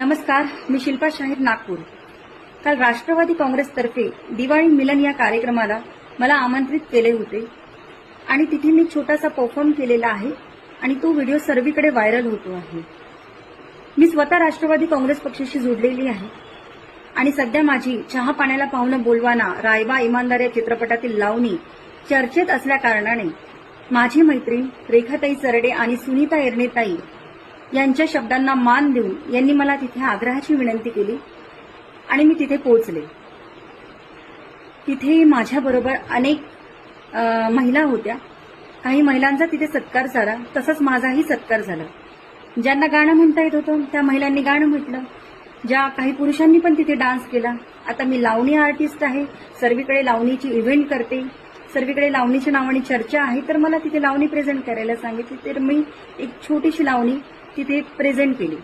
नमस्कार मी शिल्पा शाहीर नागपूर. काल राष्ट्रवादी काँग्रेसतर्फे दिवाळी मिलन या कार्यक्रमाला मला आमंत्रित केले होते आणि तिथे मी छोटासा परफॉर्म केलेला आहे आणि तो व्हिडिओ सर्वीकडे व्हायरल होतो आहे. मी स्वतः राष्ट्रवादी काँग्रेस पक्षाशी जोडलेली आहे आणि सध्या माझी चहा पाण्याला पाहुणं बोलवाना रायबा इमानदार या चित्रपटातील लावणी चर्चेत असल्या कारणाने माझी मैत्रीण रेखाताई चरडे आणि सुनीता एरनेताई यांच्या शब्दांना मान देऊन यांनी मला तिथे आग्रहाची विनंती केली आणि मी तिथे पोहोचले. तिथे माझ्याबरोबर अनेक महिला होत्या. काही महिलांचा तिथे सत्कार झाला. तसंच माझाही सत्कार झाला. ज्यांना गाणं म्हणता येत होतं त्या महिलांनी गाणं म्हटलं. ज्या काही पुरुषांनी पण तिथे डान्स केला. आता मी लावणी आर्टिस्ट आहे. सर्वीकडे लावणीची इव्हेंट करते. सर्वीकडे लावणीच्या नावाने चर्चा आहे. तर मला तिथे लावणी प्रेझेंट करायला सांगितली. तर मी एक छोटीशी लावणी तिथे प्रेझेंट केली.